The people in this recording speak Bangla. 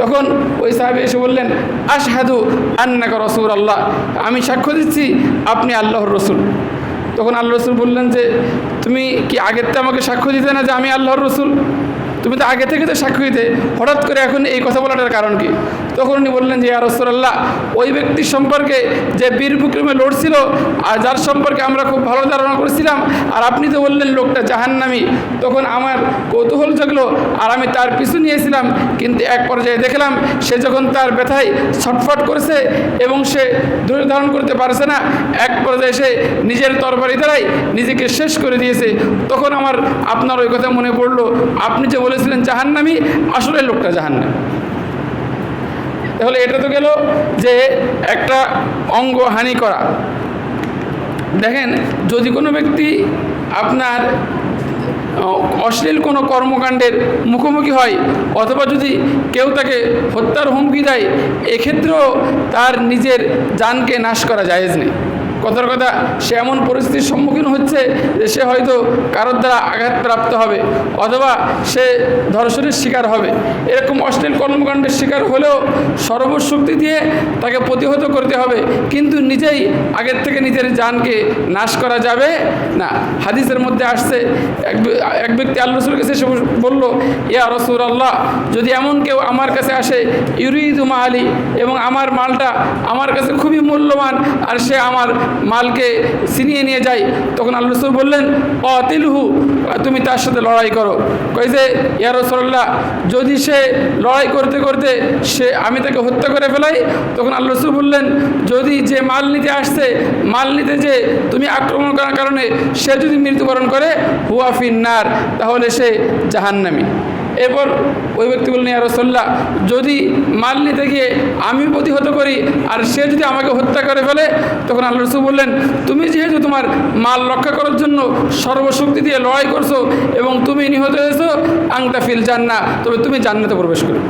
তখন ওই সাহেব এসে বললেন, আশহাদু আন্নাকা রসুল আল্লাহ আমি সাক্ষ্য দিচ্ছি, আপনি আল্লাহর রসুল। তখন আল্লাহ রসুল বললেন যে, তুমি কি আগের তো আমাকে সাক্ষ্য দিতে না যে আমি আল্লাহর রসুল? তুমি তো আগে থেকে তো সাক্ষ্য দিতে। হঠাৎ করে এখন এই কথা বলাটার কারণ কি? তখন উনি বললেন যে রসুল্লাহ ওই ব্যক্তির সম্পর্কে যে বীর বিক্রমে লড়ছিল আর যার সম্পর্কে আমরা খুব ভালো ধারণা করেছিলাম, আর আপনি তো বললেন লোকটা জাহান্নামি, তখন আমার কৌতূহল জাগলো আর আমি তার পিছু নিয়েছিলাম। কিন্তু এক পর্যায়ে দেখলাম সে যখন তার ব্যথায় ছটফট করেছে এবং সে ধৈর্য ধারণ করতে পারছে না, এক পর্যায়ে সে নিজের তরবারি দ্বারাই নিজেকে শেষ করে দিয়েছে। তখন আমার আপনার ওই কথা মনে পড়ল, আপনি যে বলেছিলেন জাহান্নামি, আসলে লোকটা জাহান্নামি। তাহলে এটা তো গেল যে একটা অঙ্গ হানি করা। দেখেন, যদি কোনো ব্যক্তি আপনার অশ্লীল কোনো কর্মকাণ্ডের মুখোমুখি হয়, অথবা যদি কেউ তাকে হত্যার হুমকি দেয়, এক্ষেত্রেও তার নিজের জানকে নাশ করা জায়েজ নেই। কথার কথা, সে এমন পরিস্থিতির সম্মুখীন হচ্ছে যে সে হয়তো কারোর দ্বারা আঘাতপ্রাপ্ত হবে, অথবা সে ধর্ষণের শিকার হবে। এরকম অশ্লীল কর্মকাণ্ডের শিকার হলেও সর্বশক্তি দিয়ে তাকে প্রতিহত করতে হবে, কিন্তু নিজেই আগের থেকে নিজের জানকে নাশ করা যাবে না। হাদিসের মধ্যে আসছে, এক ব্যক্তি আল্লাহ রসুলের কাছে বলল, ইয়া রসুল আল্লাহ যদি এমন কেউ আমার কাছে আসে, ইউরিদুমা আলী, এবং আমার মালটা আমার কাছে খুবই মূল্যবান আর সে আমার মালকে ছিনিয়ে নিয়ে যায়। তখন আল্লাহ রসুল বললেন, অতিলহু, তুমি তার সাথে লড়াই করো। কই যে, ইয়া রসল্লাহ যদি সে লড়াই করতে করতে সে আমি তাকে হত্যা করে ফেলাই, তখন আল্লাহ রসুল বললেন, যদি যে মাল নিতে আসছে, মাল নিতে যে তুমি আক্রমণ করার কারণে সে যদি মৃত্যুবরণ করে, হুয়া ফিন্নার তাহলে সে জাহান্নামী। এরপর ওই ব্যক্তি বললেন, ইয়া রসল্লাহ যদি মাল নিতে গিয়ে আমি প্রতিহত করি আর সে যদি আমাকে হত্যা করে ফেলে, তখন আল্লাহ রসুল বললেন, তুমি যেহেতু তোমার মাল রক্ষা করার জন্য সর্বশক্তি দিয়ে লড়াই করছ এবং তুমি নিহত হয়েছো আংটা ফিল জান্না তবে তুমি জান্নাতে প্রবেশ করো।